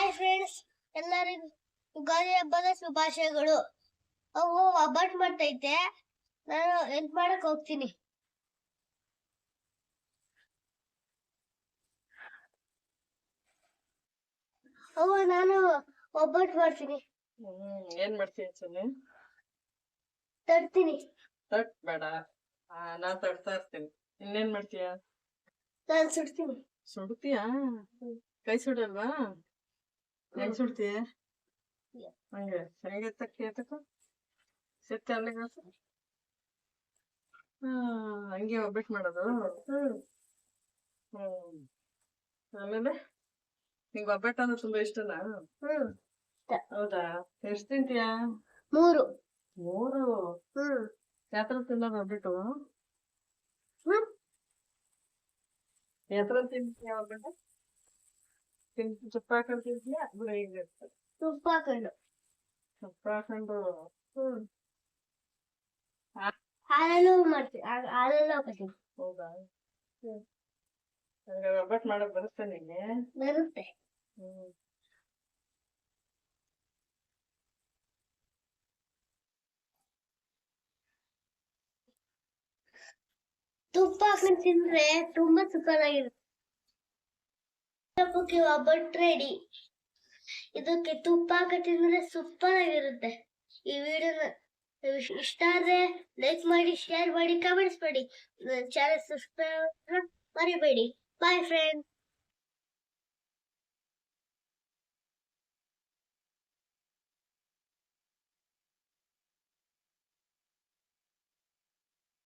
Hi friends ಎಲ್ಲರಿಗೂ ಯುಗಾದಿ ಹಬ್ಬದ ಶುಭಾಶಯಗಳು. ಅವು ಒಬ್ಬಟ್ಟು ಮಾಡ್ತೈತೆ. ನಾನು ಎಂತ ಮಾಡಕ್ ಹೋಗ್ತೀನಿ. ಅವ್ವ ನಾನು ಒಬ್ಬಟ್ಟು ಮಾಡ್ತೀನಿ. ಹ್ಮ್ ಏನ್ ಮಾಡ್ತೀನಿ ಚೆನ್ನಿ ತರ್ತೀನಿ ತಟ್ ಬೇಡ ಆ ನಾ ತಡ್ತಾ ಇರ್ತೀನಿ. ಇನ್ನೇನ್ ಮಾಡ್ತೀಯ? ನಾನು ಸುಡ್ತೀನಿ. ಸುಡ್ತೀಯಾ? ಕೈ ಸುಡಲ್ವಾ? ಹೆಂಗ್ ಸುಡ್ತೀಯ ಹಂಗೆ ಹೆಂಗೆ ತಕ್ಕಿ ತಕ್ಕ ಸೆತ್ತೆ ಅಲ್ಲಿಗೆ ಹಂಗೆ ಒಬ್ಬಟ್ಟು ಮಾಡೋದು ಹ್ಮ್ ಆಮೇಲೆ ನಿಂಗೆ ಒಬ್ಬಟ್ಟು ಅಂದ್ರೆ ತುಂಬಾ ಇಷ್ಟನಾ ಹ್ಮ್ ಹೌದಾ ಎಷ್ಟ್ ತಿಂತೀಯಾ ಮೂರು ಮೂರು ಯಾತ್ರ ತಿನ್ನೋದು ಒಬ್ಬಿಟ್ಟು ಯಾತ್ರ ತಿಂತೀಯ ಒಬ್ಬಟ್ಟು ತುಪ್ಪ ಬಿಡು ತುಪ್ಪ ಹಾಕೊಂಡು ತುಪ್ಪ ಹಾಕೊಂಡು ಹ್ಮ್ ಹಾ- ಹಾಲಲ್ಲೂ ಮಾಡ್ತೀನಿ ಹಾ- ಹಾಲಲ್ಲೂ ಹಾಕೋತೀನಿ ಹೌದಾ ಹಂಗಾರೆ ಒಬ್ಬಟ್ಟು ಮಾಡಕ್ ಬರುತ್ತೆ ನಿಂಗೆ ಬರುತ್ತೆ ಹ್ಮ್ ತುಪ್ಪ ಹಾಕೊಂಡು ತಿಂದ್ರೆ ತುಂಬಾ ಸೂಪರ್ ಹಬ್ಬಕ್ಕೆ ಒಬ್ಬಟ್ಟು ರೆಡಿ ಇದಕ್ಕೆ ತುಪ್ಪ ಹಾಕಿ ತಿಂದ್ರೆ ಸೂಪರ್ ಆಗಿರುತ್ತೆ ಈ ವಿಡಿಯೋ ಇಷ್ಟ ಆದ್ರೆ ಲೈಕ್ ಮಾಡಿ ಶೇರ್ ಮಾಡಿ ಕಮೆಂಟ್ಸ್ ಮಾಡಿ. ಚಾನಲ್ ಸಬ್ಸ್ಕ್ರೈಬ್ ಮರಿಬೇಡಿ. Boy friend